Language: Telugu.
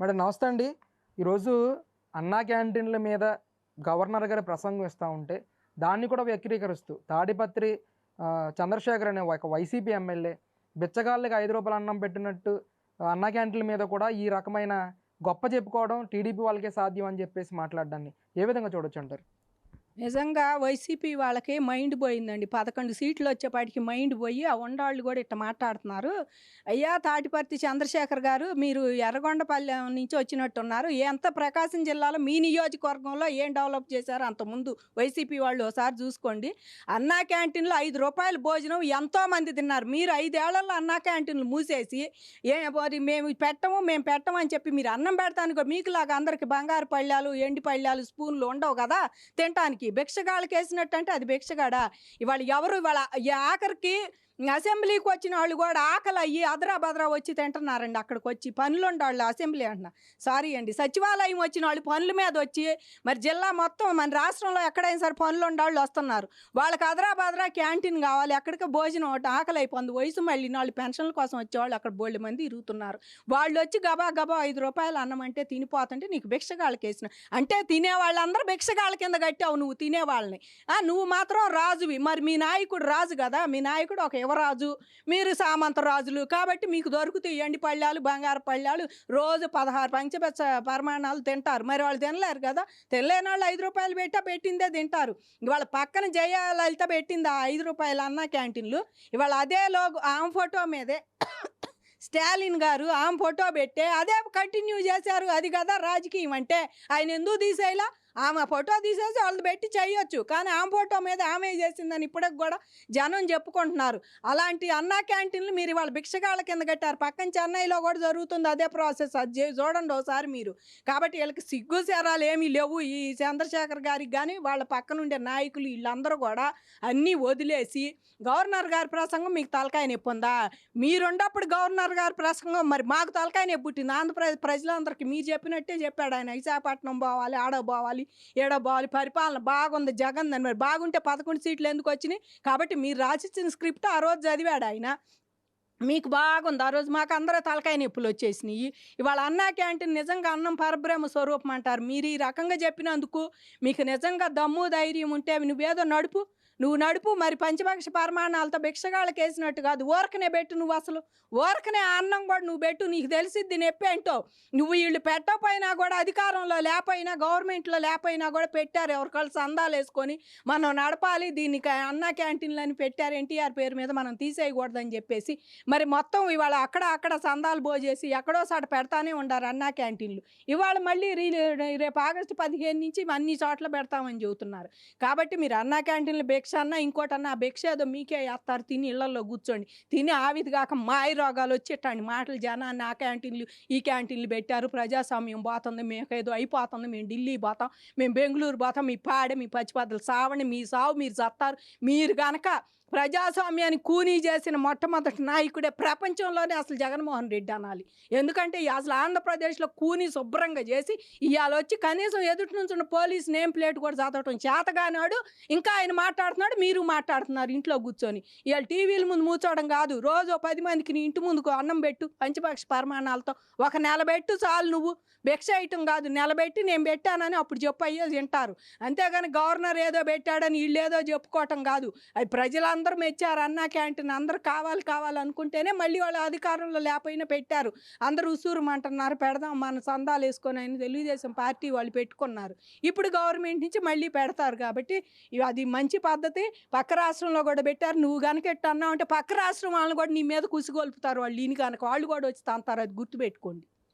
మేడం నమస్తే అండి. ఈరోజు అన్నా క్యాంటీన్ల మీద గవర్నర్ గారి ప్రసంగం ఇస్తూ ఉంటే దాన్ని కూడా వ్యక్తీకరిస్తూ తాడిపత్రి చంద్రశేఖర్ అనే ఒక వైసీపీ ఎమ్మెల్యే బిచ్చగాళ్ళకి ఐదు రూపాయలు అన్నం పెట్టినట్టు అన్నా క్యాంటీన్ల మీద కూడా ఈ రకమైన గొప్ప చెప్పుకోవడం టీడీపీ వాళ్ళకే సాధ్యం అని చెప్పేసి మాట్లాడడాన్ని ఏ విధంగా చూడొచ్చు అంటారు? నిజంగా వైసీపీ వాళ్ళకి మైండ్ పోయిందండి. పదకొండు సీట్లు వచ్చేపాటికి మైండ్ పోయి ఆ ఉండాళ్ళు కూడా ఇట్లా మాట్లాడుతున్నారు. అయ్యా తాటిపర్తి చంద్రశేఖర్ గారు మీరు ఎర్రగొండపల్లెం నుంచి వచ్చినట్టున్నారు. ఎంత ప్రకాశం జిల్లాలో మీ నియోజకవర్గంలో ఏం డెవలప్ చేశారో అంతకుముందు వైసీపీ వాళ్ళు ఒకసారి చూసుకోండి. అన్నా క్యాంటీన్లో ఐదు రూపాయల భోజనం ఎంతోమంది తిన్నారు. మీరు ఐదేళ్ళలో అన్నా క్యాంటీన్లు మూసేసి ఏ మరి మేము పెట్టము మేము పెట్టము అని చెప్పి మీరు అన్నం పెడతానికి మీకు లాగా అందరికి బంగారు పళ్ళాలు ఎండి పళ్ళాలు స్పూన్లు ఉండవు కదా తినటానికి. భిక్షగాళ్ళకి వేసినట్టు అంటే అది భిక్షగాడా? ఇవాళ ఎవరు ఇవాళ ఈ ఆఖరికి అసెంబ్లీకి వచ్చిన వాళ్ళు కూడా ఆకలి అయ్యి అదరా బదరా వచ్చి తింటున్నారండి అక్కడికి వచ్చి పనులు వాళ్ళు అసెంబ్లీ అంటున్నా. సారీ అండి. సచివాలయం వచ్చిన వాళ్ళు పనుల మీద వచ్చి మరి జిల్లా మొత్తం మన రాష్ట్రంలో ఎక్కడైనా సరే పనులు వాళ్ళు వస్తున్నారు. వాళ్ళకి అదరా బదరా క్యాంటీన్ కావాలి ఎక్కడికి భోజనం ఒకటి ఆకలి అయిపోయింది వయసు మళ్ళీ వాళ్ళు పెన్షన్ల కోసం వచ్చేవాళ్ళు అక్కడ బోల్డ్ మంది ఇరుగుతున్నారు. వాళ్ళు వచ్చి గబా గబా ఐదు రూపాయలు అన్నం అంటే తినిపోతుంటే నీకు భిక్షగాళ్ళకి వేసిన. అంటే తినే వాళ్ళందరూ భిక్షగాళ్ళ కింద కట్టావు నువ్వు తినేవాళ్ళని. నువ్వు మాత్రం రాజువి. మరి మీ నాయకుడు రాజు కదా. మీ నాయకుడు ఒక శివరాజు మీరు సామంత రాజులు. కాబట్టి మీకు దొరుకుతాయి ఎండి పళ్ళాలు బంగారు పళ్ళాలు. రోజు పదహారు పంచపచ్చ పరిమాణాలు తింటారు. మరి వాళ్ళు తినలేరు కదా? తినలేని వాళ్ళు ఐదు రూపాయలు పెట్టా పెట్టిందే తింటారు. ఇవాళ పక్కన జయ లలిత పెట్టింది ఆ ఐదు రూపాయలు అన్న క్యాంటీన్లు. ఇవాళ అదే లోగో ఆమె ఫోటో మీదే స్టాలిన్ గారు ఆమె ఫోటో పెట్టే అదే కంటిన్యూ చేశారు. అది కదా రాజకీయం అంటే. ఆయన ఎందుకు తీసేలా? ఆమె ఫోటో తీసేసి వాళ్ళు పెట్టి చేయొచ్చు. కానీ ఆమె ఫోటో మీద ఆమె చేసిందని ఇప్పటికి కూడా జనం చెప్పుకుంటున్నారు. అలాంటి అన్నా క్యాంటీన్లు మీరు ఇవాళ భిక్షగాళ్ళ కింద కట్టారు. పక్కన చెన్నైలో కూడా జరుగుతుంది అదే ప్రాసెస్. అది చూడండి ఒకసారి మీరు. కాబట్టి వీళ్ళకి సిగ్గు సేరాలు ఏమీ లేవు. ఈ చంద్రశేఖర్ గారికి కానీ వాళ్ళ పక్కన ఉండే నాయకులు వీళ్ళందరూ కూడా అన్నీ వదిలేసి గవర్నర్ గారి ప్రసంగం మీకు తలకాయ నొప్పి ఉందా? మీరుండప్పుడు గవర్నర్ గారి ప్రసంగం మరి మాకు తలకాయ నొప్పి పుట్టింది. ఆంధ్రప్రదేశ్ ప్రజలందరికీ మీరు చెప్పినట్టే చెప్పాడు ఆయన. విశాఖపట్నం పోవాలి ఆడ పోవాలి. ఏడ పోవాలి పరిపాలన బాగుంది జగన్ అని మరి. బాగుంటే పదకొండు సీట్లు ఎందుకు వచ్చినాయి? కాబట్టి మీరు రాసిచ్చిన స్క్రిప్ట్ ఆ రోజు చదివాడు ఆయన. మీకు బాగుంది. ఆ రోజు మాకు అందరూ తలకాయ నొప్పులు వచ్చేసినాయి. ఇవాళ అన్నా క్యాంటీన్ నిజంగా అన్నం పరబ్రహ్మ స్వరూపం అంటారు. మీరు ఈ రకంగా చెప్పినందుకు మీకు నిజంగా దమ్ము ధైర్యం ఉంటే నువ్వేదో నడుపు. నువ్వు నడుపు మరి పంచపక్ష పరిమాణాలతో భిక్షగాళ్ళకి వేసినట్టు కాదు. ఓరకనే పెట్టు నువ్వు అసలు. ఓరకనే అన్నం కూడా నువ్వు పెట్టు. నీకు తెలిసిద్ది నొప్పేంటో నువ్వు వీళ్ళు పెట్టకపోయినా కూడా అధికారంలో లేకపోయినా గవర్నమెంట్లో లేకపోయినా కూడా పెట్టారు. ఎవరికాళ్ళు సందాలు వేసుకొని మనం నడపాలి. దీనికి అన్న క్యాంటీన్లని పెట్టారు. ఎన్టీఆర్ పేరు మీద మనం తీసేయకూడదని చెప్పేసి మరి మొత్తం ఇవాళ అక్కడ అక్కడ సందాలు పోజేసి ఎక్కడో సాట పెడతానే ఉండారు అన్నా క్యాంటీన్లు. ఇవాళ మళ్ళీ రీ రేపు ఆగస్టు పదిహేను నుంచి అన్ని చోట్ల పెడతామని చెబుతున్నారు. కాబట్టి మీరు అన్నా క్యాంటీన్లు భిక్ష అన్న ఇంకోటన్నా ఆ భిక్ష ఏదో మీకే వేస్తారు తిని ఇళ్ళలో కూర్చోండి తిని ఆవిది కాక మాయ రోగాలు వచ్చేటండి మాటలు జనాన్ని ఆ క్యాంటీన్లు ఈ క్యాంటీన్లు పెట్టారు. ప్రజాస్వామ్యం పోతుంది మేకేదో అయిపోతుంది మేము ఢిల్లీ పోతాం మేము బెంగళూరు పోతాం మీ పాడే మీ పచ్చిపద్దలు సావండి మీ సావు మీరు చస్తారు మీరు కనుక ప్రజాస్వామ్యాన్ని కూనీ చేసిన మొట్టమొదటి నాయకుడే ప్రపంచంలోనే అసలు జగన్మోహన్ రెడ్డి అనాలి. ఎందుకంటే అసలు ఆంధ్రప్రదేశ్లో కూనీ శుభ్రంగా చేసి ఇవాళ వచ్చి కనీసం ఎదుటి నుంచి ఉన్న పోలీస్ నేమ్ ప్లేట్ కూడా చదవటం చేతగానాడు. ఇంకా ఆయన మాట్లాడుతున్నాడు మీరు మాట్లాడుతున్నారు ఇంట్లో కూర్చొని. ఇవాళ టీవీల ముందు కూర్చోవడం కాదు రోజు పది మందికి నీ ఇంటి ముందుకు అన్నం పెట్టు పంచపక్ష పరిమాణాలతో. ఒక నెల పెట్టు చాలు నువ్వు. భిక్ష వేయటం కాదు నెలబెట్టి నేను పెట్టానని అప్పుడు చెప్పు అయ్యో తింటారు. అంతేగాని గవర్నర్ ఏదో పెట్టాడని వీళ్ళు ఏదో చెప్పుకోవటం కాదు. అది ప్రజల అందరూ మెచ్చారు అన్నా క్యాంటీన్ అందరూ కావాలి కావాలనుకుంటేనే మళ్ళీ వాళ్ళ అధికారంలో లేకపోయినా పెట్టారు. అందరూ ఉసూరుమంటున్నారు పెడదాం మన సందాలు వేసుకొని అని తెలుగుదేశం పార్టీ వాళ్ళు పెట్టుకున్నారు. ఇప్పుడు గవర్నమెంట్ నుంచి మళ్ళీ పెడతారు కాబట్టి అది మంచి పద్ధతి. పక్క రాష్ట్రంలో కూడా పెట్టారు. నువ్వు కనుక ఎట్టు అన్నావు అంటే పక్క రాష్ట్రం వాళ్ళని కూడా నీ మీద కుసిగొల్పుతారు వాళ్ళు. ఈయన కనుక వాళ్ళు కూడా వచ్చి తంతారు అది గుర్తుపెట్టుకోండి.